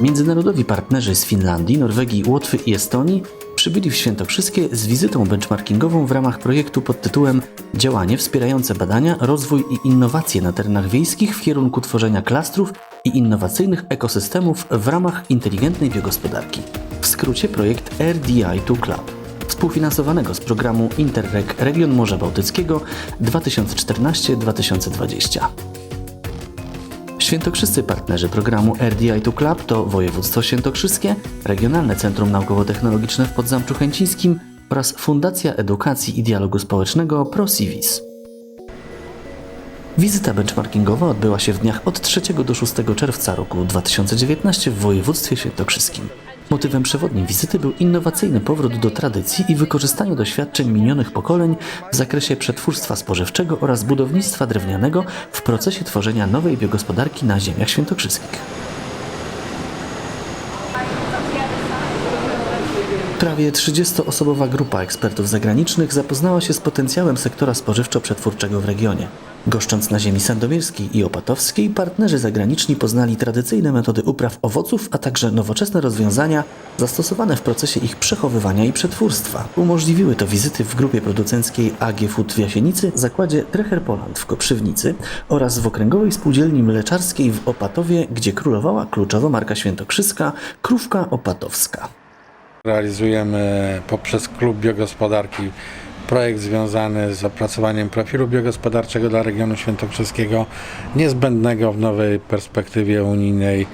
Międzynarodowi partnerzy z Finlandii, Norwegii, Łotwy i Estonii przybyli w Świętokrzyskie z wizytą benchmarkingową w ramach projektu pod tytułem Działanie wspierające badania, rozwój i innowacje na terenach wiejskich w kierunku tworzenia klastrów i innowacyjnych ekosystemów w ramach inteligentnej biogospodarki. W skrócie projekt RDI2 Club, współfinansowanego z programu Interreg Region Morza Bałtyckiego 2014-2020. Świętokrzyscy partnerzy programu RDI2 Club to Województwo Świętokrzyskie, Regionalne Centrum Naukowo-Technologiczne w Podzamczu Chęcińskim oraz Fundacja Edukacji i Dialogu Społecznego ProCivis. Wizyta benchmarkingowa odbyła się w dniach od 3 do 6 czerwca roku 2019 w województwie świętokrzyskim. Motywem przewodnim wizyty był innowacyjny powrót do tradycji i wykorzystanie doświadczeń minionych pokoleń w zakresie przetwórstwa spożywczego oraz budownictwa drewnianego w procesie tworzenia nowej biogospodarki na ziemiach świętokrzyskich. Prawie 30-osobowa grupa ekspertów zagranicznych zapoznała się z potencjałem sektora spożywczo-przetwórczego w regionie. Goszcząc na ziemi sandomierskiej i opatowskiej, partnerzy zagraniczni poznali tradycyjne metody upraw owoców, a także nowoczesne rozwiązania zastosowane w procesie ich przechowywania i przetwórstwa. Umożliwiły to wizyty w grupie producenckiej AG Food w Jasienicy, zakładzie Trecher Poland w Koprzywnicy oraz w okręgowej spółdzielni mleczarskiej w Opatowie, gdzie królowała kluczowa marka świętokrzyska Krówka Opatowska. Realizujemy poprzez Klub Biogospodarki projekt związany z opracowaniem profilu biogospodarczego dla regionu świętokrzyskiego, niezbędnego w nowej perspektywie unijnej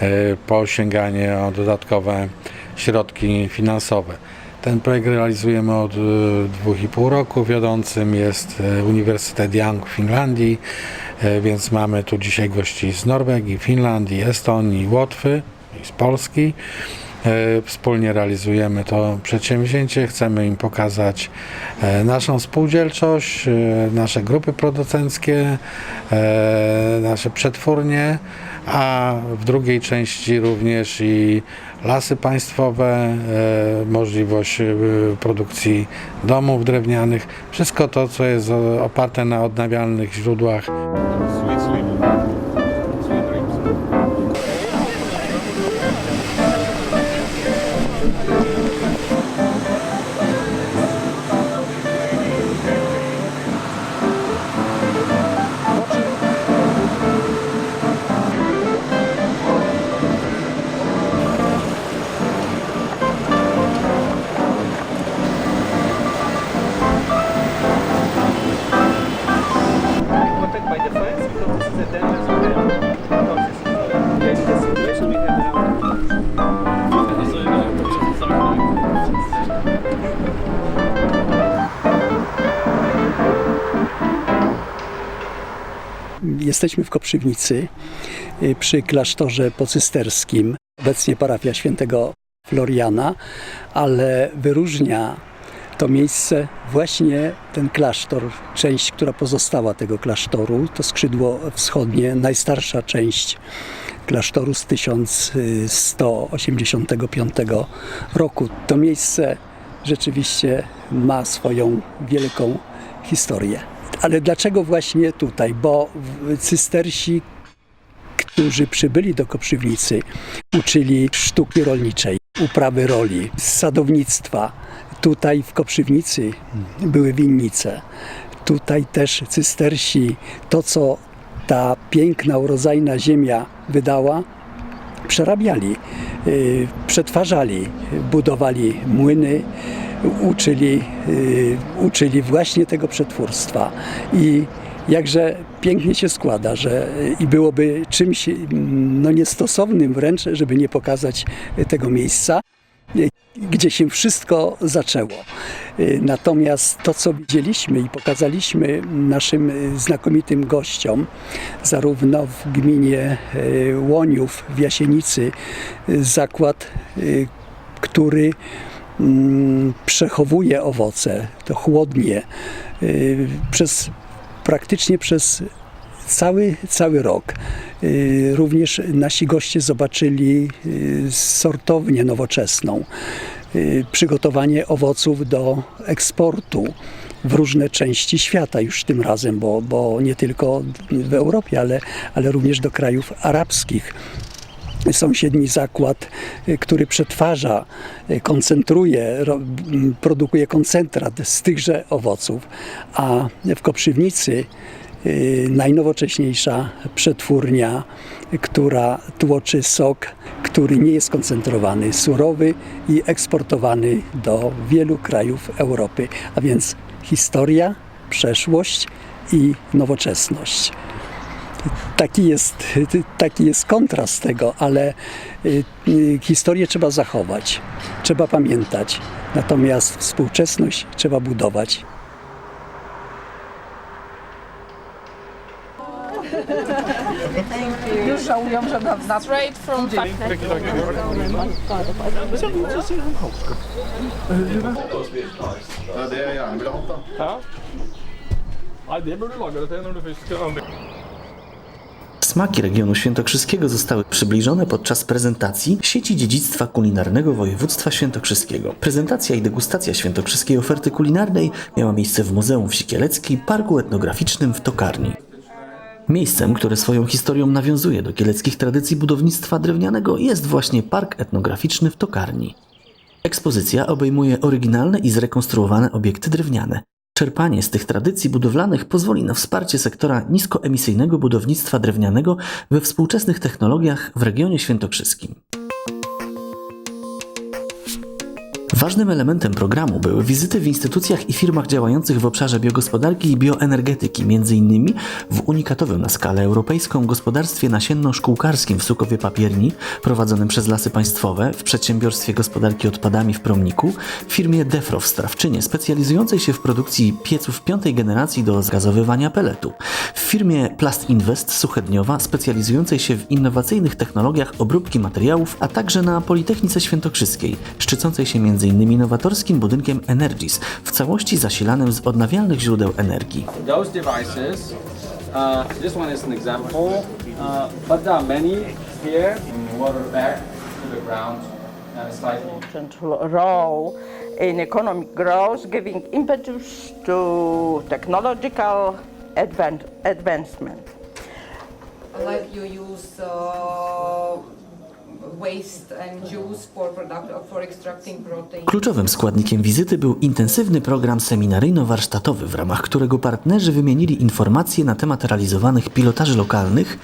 e, po sięganie o dodatkowe środki finansowe. Ten projekt realizujemy od e, dwóch i pół roku. Wiodącym jest e, Uniwersytet Young w Finlandii, e, więc mamy tu dzisiaj gości z Norwegii, Finlandii, Estonii, Łotwy i z Polski. E, Wspólnie realizujemy to przedsięwzięcie. Chcemy im pokazać e, naszą spółdzielczość, e, nasze grupy producenckie, nasze przetwórnie, a w drugiej części również i lasy państwowe, możliwość produkcji domów drewnianych. Wszystko to, co jest oparte na odnawialnych źródłach. Sweet. Sweet Jesteśmy w Koprzywnicy y, przy klasztorze pocysterskim, obecnie parafia świętego Floriana, ale wyróżnia to miejsce właśnie ten klasztor, część, która pozostała tego klasztoru, to skrzydło wschodnie, najstarsza część klasztoru z 1185 roku. To miejsce rzeczywiście ma swoją wielką historię. Ale dlaczego właśnie tutaj? Bo cystersi, którzy przybyli do Koprzywnicy, uczyli sztuki rolniczej, uprawy roli, sadownictwa. Tutaj w Koprzywnicy były winnice. Tutaj też cystersi, to co ta piękna, urodzajna ziemia wydała, przerabiali, y, przetwarzali, budowali młyny, uczyli, y, uczyli właśnie tego przetwórstwa. I jakże pięknie się składa, że i byłoby czymś mm, no, niestosownym wręcz, żeby nie pokazać tego miejsca y, gdzie się wszystko zaczęło. Y, Natomiast to, co widzieliśmy i pokazaliśmy naszym znakomitym gościom, zarówno w gminie Łoniów w Jasienicy, zakład, który przechowuje owoce, to chłodnie, y, przez, praktycznie przez cały, cały rok. Y, Również nasi goście zobaczyli y, sortownię nowoczesną, przygotowanie owoców do eksportu w różne części świata już tym razem, bo, bo nie tylko w Europie, ale, ale również do krajów arabskich. Sąsiedni zakład, y, który przetwarza, y, koncentruje, produkuje koncentrat z tychże owoców, a w Koprzywnicy y, najnowocześniejsza przetwórnia, która tłoczy sok, który nie jest koncentrowany, surowy i eksportowany do wielu krajów Europy, a więc historia, przeszłość i nowoczesność taki jest, taki jest kontrast tego, ale y, y, historię trzeba zachować, trzeba pamiętać, natomiast współczesność trzeba budować. Już żałują, że Straight from. Nei, det burde du lage det til når du først skal. Smaki regionu świętokrzyskiego zostały przybliżone podczas prezentacji sieci dziedzictwa kulinarnego województwa świętokrzyskiego. Prezentacja i degustacja świętokrzyskiej oferty kulinarnej miała miejsce w Muzeum Wsi Kieleckiej, Parku Etnograficznym w Tokarni. Miejscem, które swoją historią nawiązuje do kieleckich tradycji budownictwa drewnianego jest właśnie Park Etnograficzny w Tokarni. Ekspozycja obejmuje oryginalne i zrekonstruowane obiekty drewniane. Czerpanie z tych tradycji budowlanych pozwoli na wsparcie sektora niskoemisyjnego budownictwa drewnianego we współczesnych technologiach w regionie świętokrzyskim. Ważnym elementem programu były wizyty w instytucjach i firmach działających w obszarze biogospodarki i bioenergetyki, m.in. w unikatowym na skalę europejską gospodarstwie nasienno-szkółkarskim w Sukowie Papierni, prowadzonym przez Lasy Państwowe, w przedsiębiorstwie gospodarki odpadami w Promniku, w firmie Defro w Strawczynie, specjalizującej się w produkcji pieców piątej generacji do zgazowywania peletu, w firmie Plast Invest Suchedniowa, specjalizującej się w innowacyjnych technologiach obróbki materiałów, a także na Politechnice Świętokrzyskiej, szczycącej się m.in. nowatorskim budynkiem Energis, w całości zasilanym z odnawialnych źródeł energii. those devices, uh, this one is an example, uh, but there are many here. Water back to the ground and slightly central role in economic growth, giving impetus to technological advan- advancement. Like you use uh, Kluczowym składnikiem wizyty był intensywny program seminaryjno-warsztatowy, w ramach którego partnerzy wymienili informacje na temat realizowanych pilotaży lokalnych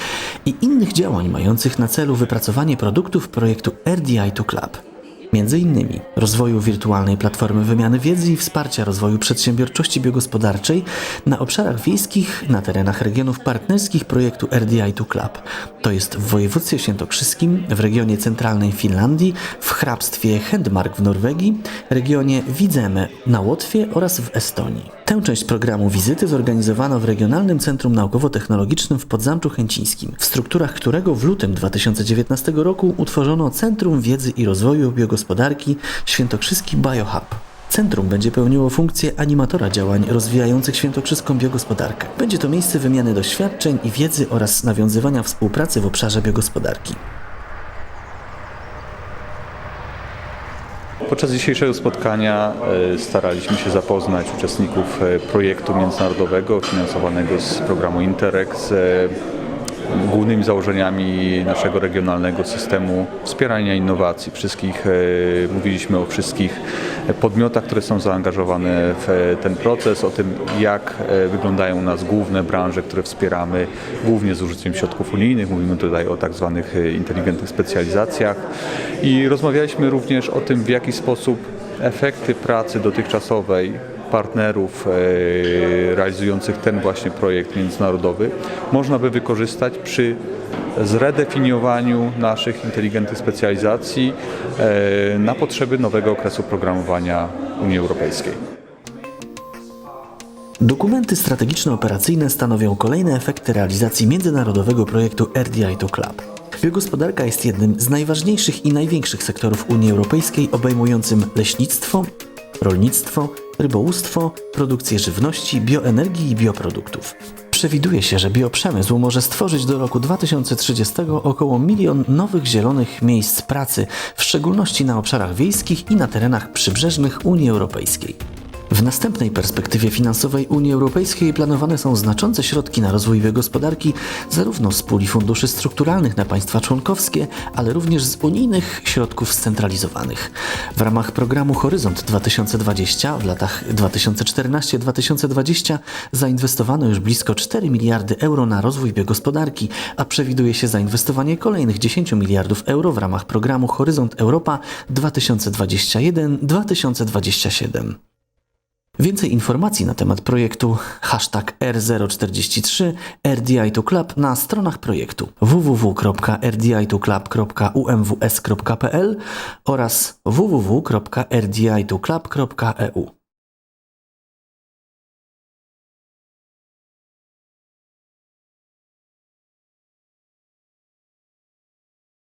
i innych działań mających na celu wypracowanie produktów projektu RDI2 Club. Innymi rozwoju wirtualnej platformy wymiany wiedzy i wsparcia rozwoju przedsiębiorczości biogospodarczej na obszarach wiejskich na terenach regionów partnerskich projektu RDI2 Club. To jest w województwie świętokrzyskim, w regionie centralnej Finlandii, w hrabstwie Hedmark w Norwegii, regionie Widzemy na Łotwie oraz w Estonii. Tę część programu wizyty zorganizowano w Regionalnym Centrum Naukowo-Technologicznym w Podzamczu Chęcińskim, w strukturach którego w lutym 2019 roku utworzono Centrum Wiedzy i Rozwoju Biogospodarki Świętokrzyski Biohub. Centrum będzie pełniło funkcję animatora działań rozwijających świętokrzyską biogospodarkę. Będzie to miejsce wymiany doświadczeń i wiedzy oraz nawiązywania współpracy w obszarze biogospodarki. Podczas dzisiejszego spotkania e, staraliśmy się zapoznać uczestników e, projektu międzynarodowego finansowanego z programu Interreg z głównymi założeniami naszego regionalnego systemu wspierania innowacji. Wszystkich, e, mówiliśmy o wszystkich podmiotach, które są zaangażowane w e, ten proces, o tym jak e, wyglądają u nas główne branże, które wspieramy, głównie z użyciem środków unijnych. Mówimy tutaj o tak zwanych inteligentnych specjalizacjach i rozmawialiśmy również o tym, w jaki sposób efekty pracy dotychczasowej partnerów e, realizujących ten właśnie projekt międzynarodowy można by wykorzystać przy zredefiniowaniu naszych inteligentnych specjalizacji e, na potrzeby nowego okresu programowania Unii Europejskiej. Dokumenty strategiczno-operacyjne stanowią kolejne efekty realizacji międzynarodowego projektu RDI2 Club. Biogospodarka jest jednym z najważniejszych i największych sektorów Unii Europejskiej, obejmującym leśnictwo, rolnictwo, rybołówstwo, produkcję żywności, bioenergii i bioproduktów. Przewiduje się, że bioprzemysł może stworzyć do roku 2030 około milion nowych zielonych miejsc pracy, w szczególności na obszarach wiejskich i na terenach przybrzeżnych Unii Europejskiej. W następnej perspektywie finansowej Unii Europejskiej planowane są znaczące środki na rozwój biogospodarki zarówno z puli funduszy strukturalnych na państwa członkowskie, ale również z unijnych środków scentralizowanych. W ramach programu Horyzont 2020 w latach 2014-2020 zainwestowano już blisko 4 miliardy euro na rozwój biogospodarki, a przewiduje się zainwestowanie kolejnych 10 miliardów euro w ramach programu Horyzont Europa 2021-2027. Więcej informacji na temat projektu hashtag R043 RDI2 Club na stronach projektu www.rdi2club.umws.pl oraz www.rdi2club.eu.